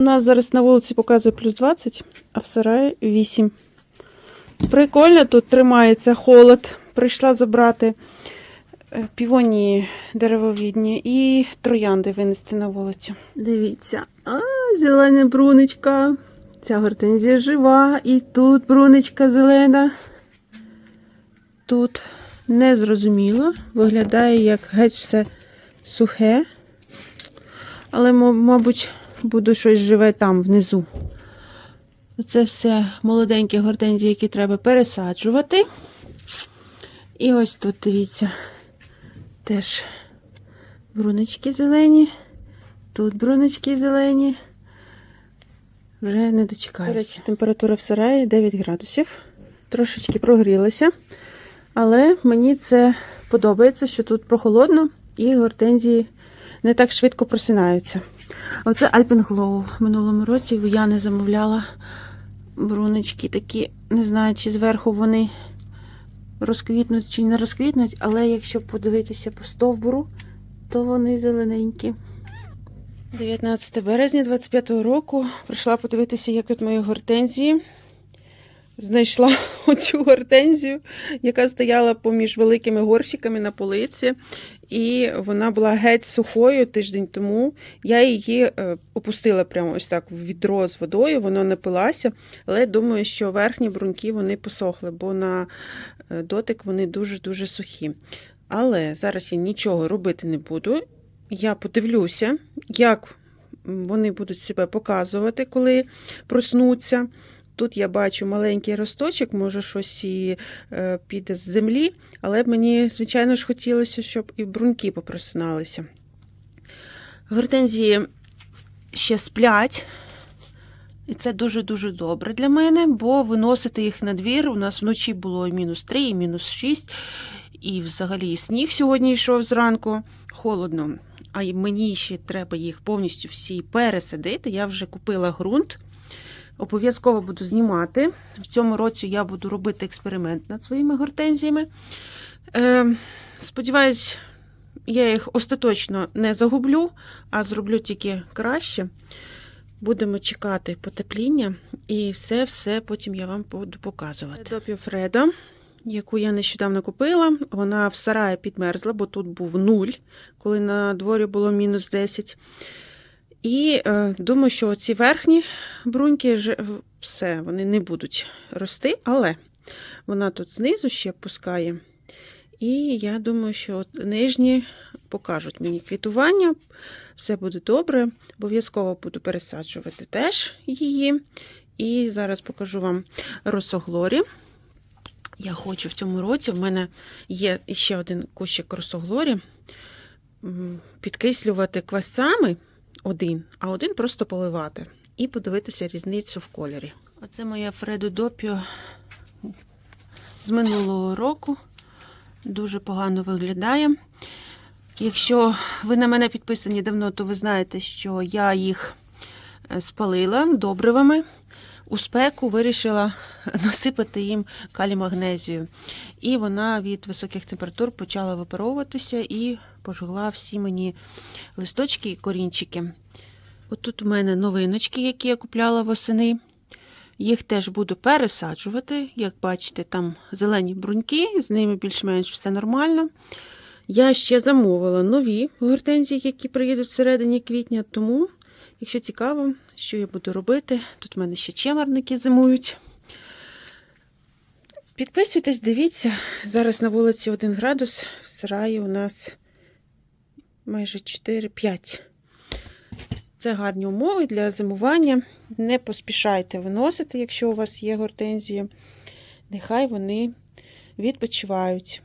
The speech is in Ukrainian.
У нас зараз на вулиці показує плюс 20, а в сараї 8. Прикольно, тут тримається холод. Прийшла забрати е, півонії деревовідні і троянди винести на вулицю. Дивіться, а, зелена брунечка. Ця гортензія жива. І тут брунечка зелена. Тут незрозуміло. Виглядає як геть все сухе. Але, мабуть, буду щось живе там внизу. Це все молоденькі гортензії, які треба пересаджувати. І ось тут, дивіться, теж бруночки зелені. Тут бруночки зелені. Вже не дочекаюся. До речі, температура в сараї 9 градусів. Трошечки прогрілася. Але мені це подобається, що тут прохолодно і гортензії не так швидко просинаються. Оце Альпенглоу. В минулому році я не замовляла бруночки такі, не знаю, чи зверху вони розквітнуть чи не розквітнуть, але якщо подивитися по стовбуру, то вони зелененькі. 19 березня 25-го року прийшла подивитися, як тут мої гортензії. Знайшла оцю гортензію, яка стояла поміж великими горщиками на полиці, і вона була геть сухою тиждень тому. Я її е, опустила прямо ось так в відро з водою, воно напилася, але думаю, що верхні бруньки вони посохли, бо на е, дотик вони дуже-дуже сухі. Але зараз я нічого робити не буду. Я подивлюся, як вони будуть себе показувати, коли проснуться. Тут я бачу маленький росточок, може щось і е, піде з землі, але мені, звичайно ж, хотілося, щоб і бруньки попросиналися. Гортензії ще сплять, і це дуже-дуже добре для мене, бо виносити їх на двір. У нас вночі було і мінус 3, і мінус 6, і взагалі сніг сьогодні йшов зранку. Холодно. А мені ще треба їх повністю всі пересадити. Я вже купила ґрунт. Обов'язково буду знімати. В цьому році я буду робити експеримент над своїми гортензіями. Е, сподіваюсь, я їх остаточно не загублю, а зроблю тільки краще. Будемо чекати потепління і все-все потім я вам буду показувати. Допі Фредо, яку я нещодавно купила, вона в сараї підмерзла, бо тут був нуль, коли на дворі було мінус 10. І е, думаю, що ці верхні бруньки все, вони не будуть рости, але вона тут знизу ще пускає. І я думаю, що от нижні покажуть мені квітування, все буде добре. Обов'язково буду пересаджувати теж її. І зараз покажу вам росоглорі. Я хочу в цьому році, в мене є ще один кущик росоглорі, підкислювати квасцями один, а один просто поливати. І подивитися різницю в кольорі. Оце моя Фредо Допіо з минулого року. Дуже погано виглядає. Якщо ви на мене підписані давно, то ви знаєте, що я їх е, спалила добривами. У спеку вирішила насипати їм калій-магнезію. І вона від високих температур почала випаровуватися і пожгла всі мені листочки і корінчики. Отут у мене новиночки, які я купляла восени. Їх теж буду пересаджувати. Як бачите, там зелені бруньки, з ними більш-менш все нормально. Я ще замовила нові гортензії, які приїдуть всередині квітня, тому, якщо цікаво, що я буду робити, тут в мене ще чемерники зимують. Підписуйтесь, дивіться. Зараз на вулиці 1 градус, в сараї у нас майже 4-5. Це гарні умови для зимування. Не поспішайте виносити, якщо у вас є гортензії. Нехай вони відпочивають.